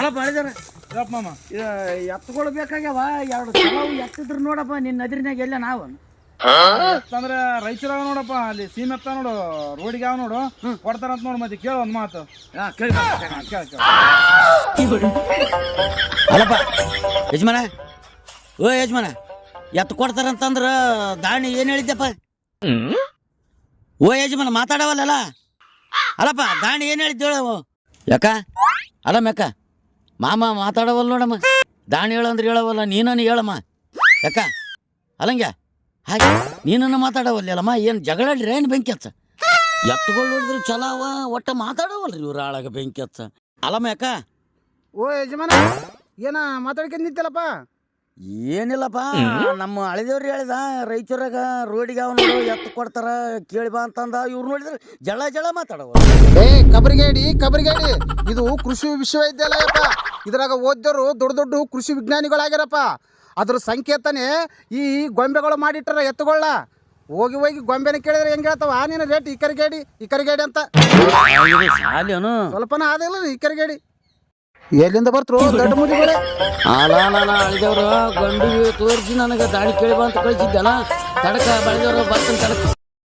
ಅಲ್ಲಪ್ಪ ಅಳಿದಾರ ಯಪ್ಪ ಮಾಮ. ಎತ್ತುಗಳು ಬೇಕಾಗ್ಯಾವ ಎರಡು ಚಲೋ ಎತ್ತಿದ್ರು ನೋಡಪ್ಪ ನಿನ್ನ ನದಿರಿನಾಗ ಎಲ್ಲ ನಾವು ಅಂದ್ರೆ ರೈತರ ನೋಡಪ್ಪ ಅಲ್ಲಿ ಸೀಮ್ ಎತ್ತ ನೋಡು ರೋಡಿಗೆ ಯಾವ ನೋಡು ಕೊಡ್ತಾರಂತ ನೋಡು ಮತ್ತೆ ಕೇಳು ಒಂದ್ ಮಾತು. ಹಾ, ಕೇಳಿ ಬಾ. ಹಾ, ಕೇಳು ಕೇಳು. ಅಲ್ಲಪ್ಪ ಯಜಮಾನ. ಓ ಯಜಮಾನ ಎತ್ತು ಕೊಡ್ತಾರಂತಂದ್ರ ದಾಣಿ ಏನು ಹೇಳಿದ್ದಪ್ಪ ಓ ಯಜಮಾನ ಮಾತಾಡವಲ್ಲ ಅಲ್ಲಪ್ಪ ದಾಣಿ ಏನ್ ಹೇಳಿದ್ದೇಳು ಹೇಳು. ಯಾಕ? ಅಲ್ಲ ಯಾಕ ಮಾಮ ಮಾತಾಡವಲ್ಲ ನೋಡಮ್ಮ. ದಾಣಿ ಹೇಳಂದ್ರೆ ಹೇಳವಲ್ಲ ನೀನನ್ನು ಹೇಳಮ್ಮ. ಯಾಕ? ಅಲ್ಲಂಗ್ಯ ಹಾಗೆ ನೀನನ್ನು ಮಾತಾಡವಲ್ಲಮ್ಮ ಏನು ಜಗಳಾಡ್ರಿ, ಏನು ಬೆಂಕಿ ಹಚ್ಚ ಎತ್ತುಗಳು ನೋಡಿದ್ರು ಚಲೋ ಅವ ಒಟ್ಟ ಮಾತಾಡವಲ್ರಿ ಇವ್ರ ಆಳಾಗ ಬೆಂಕಿ ಹಚ್ಚ ಅಲ್ಲಮ್ಮ ಯಾಕ? ಓ ಯಜಮಾನ, ಏನ ಮಾತಾಡ್ಕೊಂಡ್ ನಿಂತಲ್ಲಪ್ಪ? ಏನಿಲ್ಲಪ್ಪ ನಮ್ಮ ಹಳೆದೇವ್ರು ಹೇಳಿದ ರೈತರಾಗ ರೋಡಿಗೆ ಅವನು ಎತ್ತು ಕೊಡ್ತಾರ ಕೇಳಿ ಬಾ ಅಂತಂದ ಇವ್ರು ನೋಡಿದ್ರೆ ಜಳ ಜಳ ಮಾತಾಡವ ಏ ಕಬರಿಗೇಡಿ ಕಬರಿಗೇಡಿ ಇದು ಕೃಷಿ ವಿಶ್ವವಿದ್ಯಾಲಯಪ್ಪ. ಇದ್ರಾಗ ಓದ್ದವರು ದೊಡ್ಡ ದೊಡ್ಡ ಕೃಷಿ ವಿಜ್ಞಾನಿಗಳಾಗ್ಯಾರಪ್ಪ. ಅದ್ರ ಸಂಕೇತನೆ ಈ ಗೊಂಬೆಗಳು ಮಾಡಿಟ್ಟಾರ ಎತ್ತುಗಳ ಹೋಗಿ ಹೋಗಿ ಗೊಂಬೆನ ಕೇಳಿದ್ರೆ ಹೆಂಗ್ ಹೇಳ್ತಾವ? ಆ ನೀನು ರೇಟ್ ಇಕರಿಗೇಡಿ ಇಕರಿಗೇಡಿ ಅಂತ. ಸ್ವಲ್ಪನ ಆದಿಲ್ಲ ಇಕರಿಗೇಡಿ ಎಲ್ಲಿಂದ ಬರ್ತರು? ದೊಡ್ಡ ಮುದಿಗಳೇ ಅಲ್ಲ ನಾನು ಅಳಿದವ್ರು ಗಂಡು ತೋರಿಸಿ ನನಗೆ ದಾಳಿ ಕೇಳಿ ಬಾ ಅಂತ ಕಳಿಸಿದ್ದಲ್ಲ ತಡಕ ಬಳಿದವ್ರು ಬರ್ತಂತ ತಡಕ.